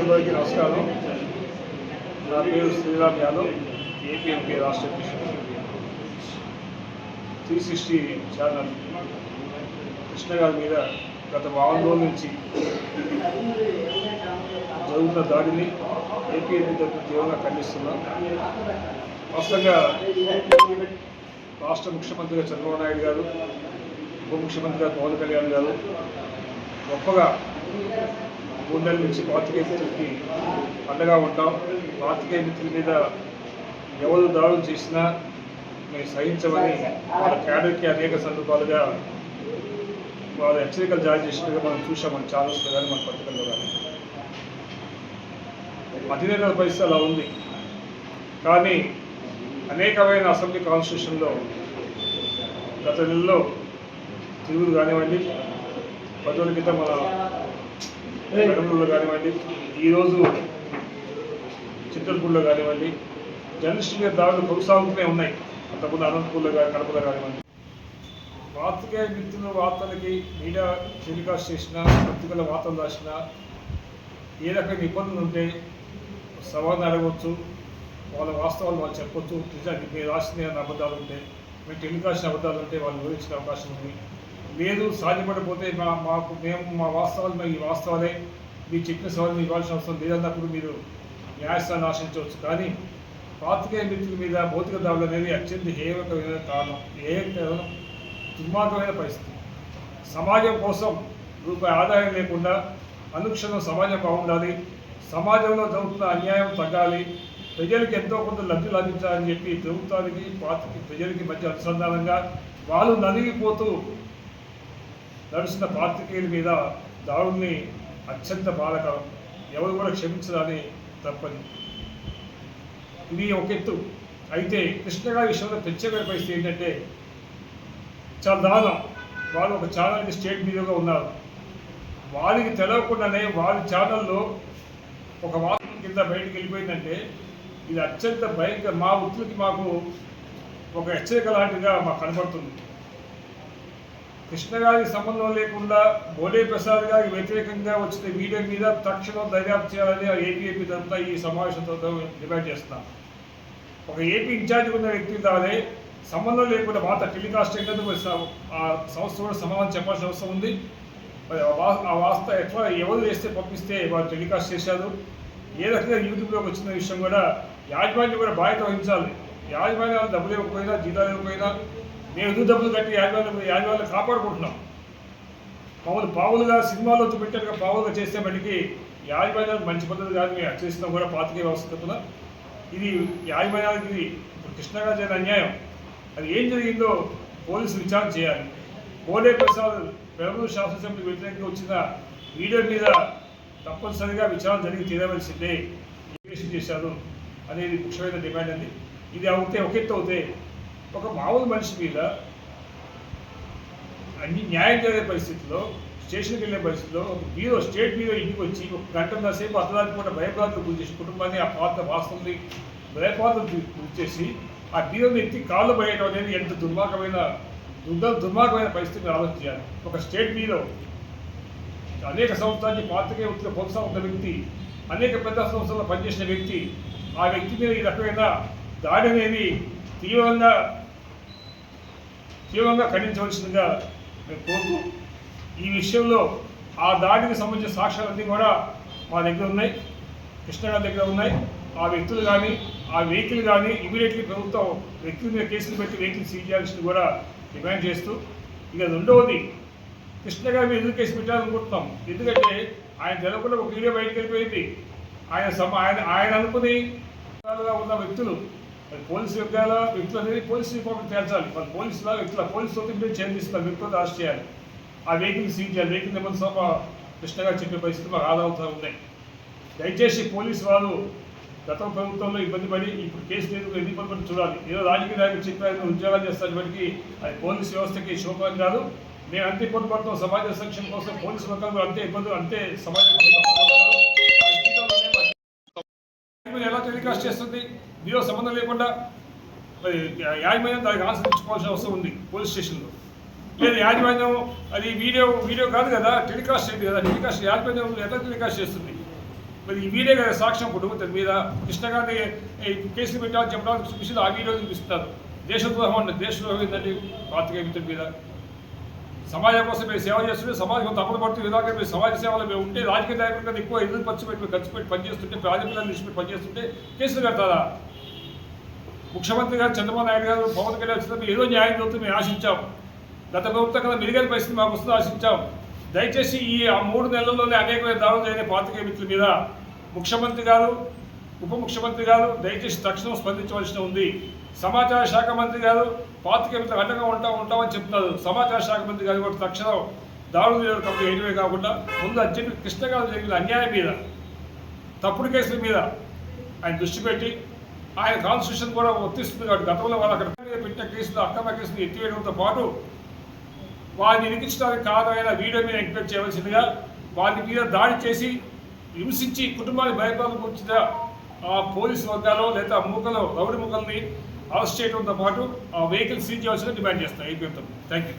అందరికీ నమస్కారం. నా పేరు శ్రీరామ్ యాదవ్. ఏపీఎంకే రాష్ట్ర అధ్యక్షుడు. త్రీ సిక్స్టీ ఛానల్ కృష్ణ గారి మీద గత వారం రోజుల నుంచి జరుగుతున్న దాడిని ఏపీఎంపీ తరఫున తీవ్రంగా ఖండిస్తున్నాం. స్పష్టంగా రాష్ట్ర ముఖ్యమంత్రిగా చంద్రబాబు నాయుడు గారు ఉప ముఖ్యమంత్రిగా పవన్ కళ్యాణ్ గారు గొప్పగా మూడు నెలల నుంచి కార్తికేయ మిత్రులకి అండగా ఉంటాం. కార్తికేయ మిత్రుల మీద ఎవరు దాడులు చేసినా మేము సహించమని వాళ్ళ క్యాడర్కి అనేక సందర్భాలుగా వాళ్ళ హెచ్చరికలు జారీ చేసినట్టుగా మనం చూసాం మన ఛానల్స్లో కానీ మన పత్రికల్లో కానీ అధినేతల పరిస్థితి అలా ఉంది. కానీ అనేకమైన అసెంబ్లీ కాన్స్టిట్యూషన్లో గత నెలలో తిరుగులు కానివ్వండి పదవుల క్రితం మన కడపలో కానివ్వండి ఈరోజు చిత్తూరుపూర్లో కానివ్వండి జర్నలిస్ట్ మీద దాడులు కొనసాగుతూనే ఉన్నాయి. అంతకుముందు అనంతపూర్లో కానీ కడపలో కానివ్వండి. వార్తగా మిత్రుల వార్తలకి మీడియా టెలికాస్ట్ చేసిన పత్రికల వార్తలు రాసిన ఏ రకమైన ఇబ్బందులు ఉంటే సవాళ్ళు అడగవచ్చు వాళ్ళ వాస్తవాలు వాళ్ళు చెప్పొచ్చు. నిజానికి మీరు రాసిన అబద్ధాలు ఉంటే మీరు టెలికాస్ట్ అబద్ధాలు ఉంటే వాళ్ళు వివరించిన అవకాశం ఉంది. లేదు సాధ్యపడకపోతే మా మాకు మేము మా వాస్తవాలు మా ఈ వాస్తవాలే. మీ చెప్పిన సవాళ్ళు ఇవ్వాల్సిన అవసరం లేదన్నప్పుడు మీరు న్యాయస్థానం ఆశించవచ్చు. కానీ పాతికేయ మిత్రుల మీద భౌతిక దాడులు అనేది అత్యంత హేయకమైన కారణం ఏ దుర్మార్గమైన పరిస్థితి. సమాజం కోసం రూపాయి ఆదాయం లేకుండా అనుక్షణం సమాజం బాగుండాలి సమాజంలో జరుగుతున్న అన్యాయం తగ్గాలి ప్రజలకు ఎంతో కొంత లబ్ధి లభించాలని చెప్పి ప్రభుత్వానికి పార్టీకి ప్రజలకి మధ్య అనుసంధానంగా వాళ్ళు నలిగిపోతూ నడుస్తున్న పాత్రికేయుల మీద దాడుల్ని అత్యంత బాధకరం. ఎవరు కూడా క్షమించదని తప్పని ఇది ఒక ఎత్తు. అయితే కృష్ణగారి విషయంలో ప్రత్యేకమైన పరిస్థితి ఏంటంటే చాలా దారుణం. వాళ్ళు ఒక ఛానల్కి స్టేట్ మీడియాగా ఉన్నారు. వారికి తెలవకుండానే వారి ఛానల్లో ఒక వార్త కింద బయటకు వెళ్ళిపోయిందంటే ఇది అత్యంత భయంకర మా వృత్తులకి మాకు ఒక హెచ్చరిక లాంటిగా మాకు కనబడుతుంది. కృష్ణ గారికి సంబంధం లేకుండా బోడే ప్రసాద్ గారికి వ్యతిరేకంగా వచ్చిన వీడియో మీద తక్షణం దర్యాప్తు చేయాలని ఏపీఏపీ తరఫున ఈ సమావేశంతో డిమాండ్ చేస్తున్నాం ఒక ఏపీ ఇన్ఛార్జ్ ఉన్న వ్యక్తి దానే సంబంధం లేకుండా వార్త టెలికాస్ట్ ఏంటంటే ఆ సంస్థ కూడా సమాధానం చెప్పాల్సిన అవసరం ఉంది. మరి ఆ వా- ఆ వార్త ఎట్లా ఎవరు వేస్తే పంపిస్తే వారు టెలికాస్ట్ చేశారు. ఏ రకంగా యూట్యూబ్లోకి వచ్చిన విషయం కూడా యాజమాన్యం కూడా బాధ్యత వహించాలి. యాజమాన్యాలు డబ్బులు ఇవ్వకపోయినా జీతాలు ఇవ్వకపోయినా మేము ఎందుకు డబ్బులు కట్టి యాజమాన్యం యాజమాన్యం కాపాడుకుంటున్నాం? మామూలు పావులుగా సినిమాలో చూపెట్టినట్టుగా పావులుగా చేస్తే మటుకి యాజమాన్యాలకు మంచి పద్ధతి కాదు. మేము చేసినా కూడా పాతికే వ్యవస్థ ఇది యాజమాన్యానికి ఇది ఇప్పుడు కృష్ణగా జరిగిన అన్యాయం. అది ఏం జరిగిందో పోలీసులు విచారణ చేయాలి. బోడే ప్రసాద్ బెంగళూరు శాసనసభ్యులకు వ్యతిరేకంగా వచ్చిన వీడియో మీద తప్పనిసరిగా విచారణ జరిగి తీరవలసిందే చేశారు అనేది ముఖ్యమైన డిమాండ్ అండి. ఇది అవుతే ఒకెత్తు అవుతే ఒక మామూలు మనిషి మీద అన్ని న్యాయం జరిగే పరిస్థితిలో స్టేషన్కి వెళ్ళే పరిస్థితిలో ఒక బీరో స్టేట్ బీరో ఇంటికి వచ్చి ఒక గంటన్నర సేపు అర్ధరాత్రి పూట భయప్రాంతులు గురి చేసి కుటుంబాన్ని ఆ పాత్ర వాస్తవుని భయపాత్రలు గురి చేసి ఆ బీరోని ఎత్తి కాళ్ళు పోయడం అనేది ఎంత దుర్మార్గమైన దుర్ద దుర్మార్గమైన పరిస్థితిని ఆలోచించాలి. ఒక స్టేట్ బీరో అనేక సంవత్సరానికి పాత్రికే వృత్తిలో కొనసాగుతున్న వ్యక్తి అనేక పెద్ద సంస్థల్లో పనిచేసిన వ్యక్తి ఆ వ్యక్తి మీద ఈ రకమైన దాడి అనేది తీవ్రంగా తీవ్రంగా ఖండించవలసిందిగా మేము కోరుతూ ఈ విషయంలో ఆ దాడికి సంబంధించిన సాక్ష్యాలన్నీ కూడా మా దగ్గర ఉన్నాయి కృష్ణగారి దగ్గర ఉన్నాయి. ఆ వ్యక్తులు కానీ ఆ వెహికల్ కానీ ఇమీడియట్లీ ప్రభుత్వం వ్యక్తుల మీద కేసులు పెట్టి వెహికల్ సీజ్ చేయాల్సింది కూడా డిమాండ్ చేస్తూ ఇక రెండవది కృష్ణ గారి మీద ఎందుకు కేసు పెట్టాలనుకుంటున్నాం? ఎందుకంటే ఆయన తెలకుండా ఒక వీడియో బయటకు వెళ్ళిపోయింది. ఆయన సమ ఆయన ఆయన అనుకుని ఉన్న వ్యక్తులు మరి పోలీసు వర్గాల వ్యక్తులు అనేది పోలీసు రిపోర్ట్ తేల్చాలి. మరి పోలీసుల వ్యక్తుల పోలీసు మీద చేస్తున్న వ్యక్తులు అరెస్ట్ చేయాలి. ఆ వెహికల్ సీజ్ చేయాలి. వెహికల్ నెంబర్ సోమ కృష్ణగా చెప్పే పరిస్థితి మాకు అవుతూ ఉన్నాయి. దయచేసి పోలీసు వారు గత ప్రభుత్వంలో ఇబ్బంది పడి ఇప్పుడు కేసు లేదు ఎన్ని ఇబ్బంది చూడాలి. ఏదో రాజకీయ నాయకులు చెప్పారు ఉద్యోగాలు చేస్తారు బట్టి అది పోలీసు వ్యవస్థకి శోభం కాదు. మేము అంతే ఇబ్బంది పడుతున్నాం సమాజ సంక్షేమం కోసం పోలీసు వర్గాలు అంతే ఇబ్బందులు అంతే సమాజం ఎలా టెలికాస్ట్ చేస్తుంది? దీనిలో సంబంధం లేకుండా మరి యాజమాన్యం దానికి ఆన్సర్ అవసరం ఉంది పోలీస్ స్టేషన్లో. లేదు యాజమాన్యం అది వీడియో వీడియో కాదు కదా టెలికాస్ట్ చేయదు కదా టెలికాస్ట్ యాజమాన్యం ఎట్లా టెలికాస్ట్ చేస్తుంది? మరి ఈ వీడియో కదా సాక్ష్యం కుటుంబం దాని మీద కృష్ణగాంధీ కేసులు పెట్టాలని చెప్పడానికి చూపించింది ఆ వీడియో చూపిస్తారు. దేశద్రోహం అంటే దేశద్రోహం ఏంటంటే పాతిక మిత్రుల మీద. సమాజం కోసం మీరు సేవ చేస్తుంటే సమాజం తప్పులు పడుతూ విధంగా మీరు సమాజ సేవలు మేము ఉంటే రాజకీయ నాయకులు కన్నా ఎక్కువ ఎదురు ఖర్చు పెట్టి ఖర్చు పెట్టి పనిచేస్తుంటే ప్రాజెక్టులను తీసుకుని పనిచేస్తుంటే కేసులు కడతారా? ముఖ్యమంత్రి గారు చంద్రబాబు నాయుడు గారు పవన్ కళ్యాణ్ వచ్చినప్పుడు ఏదో న్యాయం జరుగుతుంది మేము ఆశించాం. గత ప్రభుత్వం కదా మెరుగైన పరిస్థితి మాకు వస్తుంది ఆశించాం. దయచేసి ఈ ఆ మూడు నెలల్లోనే అనేకమైన దాడులు జరిగిన పాతికేయ మిత్రుల మీద ముఖ్యమంత్రి గారు ఉప ముఖ్యమంత్రి గారు దయచేసి తక్షణం స్పందించవలసి ఉంది. సమాచార శాఖ మంత్రి గారు పాతికేయ మిత్రులు అండగా ఉంటాం ఉంటామని చెప్తున్నారు. సమాచార శాఖ మంత్రి గారు కూడా తక్షణం దాడులు కంపెనీ వేయడమే కాకుండా ముందు అర్జెంట్ కృష్ణగా జరిగిన అన్యాయం మీద తప్పుడు కేసుల మీద ఆయన దృష్టి పెట్టి ఆయన కాన్స్టిట్యూషన్ కూడా వర్తిస్తుంది కాబట్టి గతంలో వాళ్ళు అక్కడ పెట్టిన కేసులు అక్రమ కేసులు ఎత్తివేయడంతో పాటు వారిని ఇరికించడానికి కారణమైన వీడియో మీద ఎంక్వైరీ చేయవలసిందిగా వారి మీద దాడి చేసి హింసించి కుటుంబాన్ని భయపాలకు వచ్చిన ఆ పోలీసు వర్గాలు లేదా మూకలు రౌడి మూకల్ని అరెస్ట్ చేయడంతో పాటు ఆ వెహికల్ సీజ్ చేయాల్సిన డిమాండ్ చేస్తాం ఏపీ థ్యాంక్ యూ